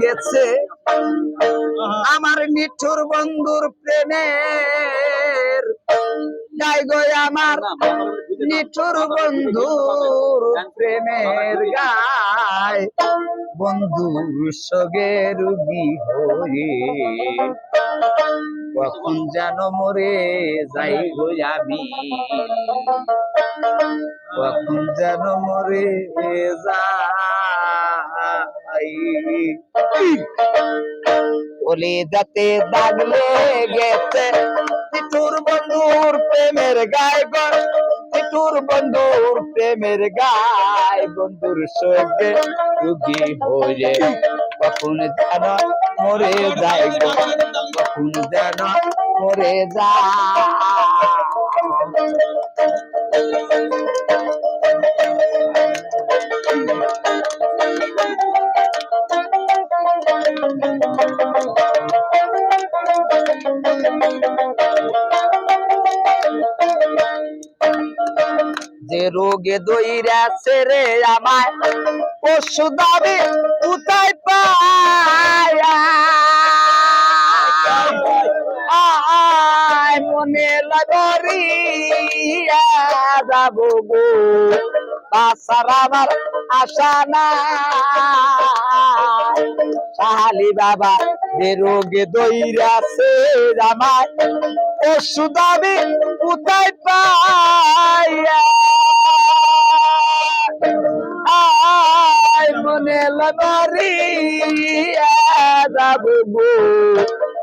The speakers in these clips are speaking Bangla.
গেছে। আমার নিঠুর বন্ধুর প্রেমের। গাই গো আমার নিঠুর বন্ধুর প্রেমের গায়। বন্ধুর সগে রুগী হয়ে কখন যেন মরে যাই গো আমি। কখন যেন মরে ওলে যাতে দাগ লেগেছে তিটুর বন্ধুর প্রেমের গায় গো বন্ধুর প্রেমের গায় বন্ধুর সঙ্গে রুগী হয়ে কখন যেন মরে যায় গো, কখন যেন মরে যায়। যে রোগে দইরাছে রে আমায় পশু দাবি কোথায় পায়। মনে লাগরিয়া যাব গো। বাসার আমার আশা না সাহালি বাবা, যে রোগে দইরাছে আমায় পশু দাবি কোথায় আয় মনে লাগরিয়া যাব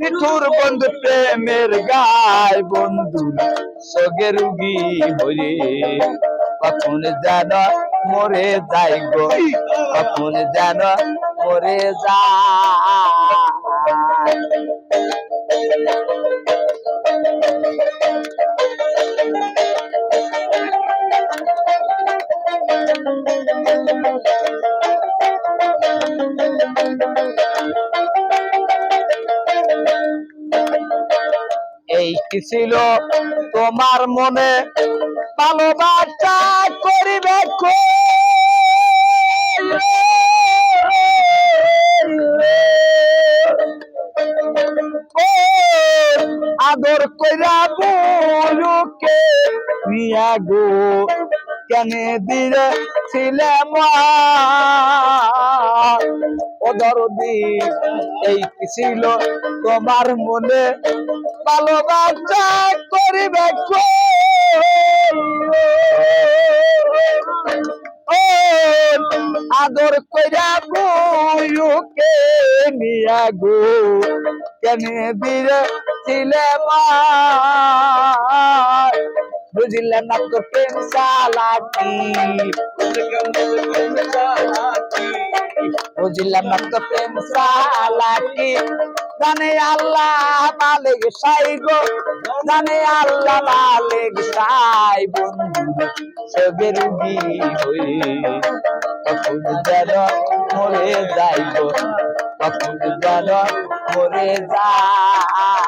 নিঠুর বন্ধু প্রেমের গায় বন্ধু সগে রুগী হয়ে কখন যেন মরে যাই গো, কখন যেন মরে যায়। এই কি ছিল? তোমার মনে ভালোবাসা করিবে আদর কইরা বুলুকে নিয়া গো, কেনে দিলে ছিলাম ও দরদি, এই ছিল? তোমার মনে ভালোবাসা করিবে আদর কইরা বুয়ুকে নিয়া গো। কেনে দিলে ছিলাম বুঝিলেন না তো প্রেম চালাকি। বুঝলাম না তো প্রেম চালাকি। জানে আল্লাহ মালিক সাই গো। জানে আল্লাহ মালিক সাই বন্ধু। সবে রুগী হয়ে কখন যেন মরে যাই গো। কখন যেন মরে যায়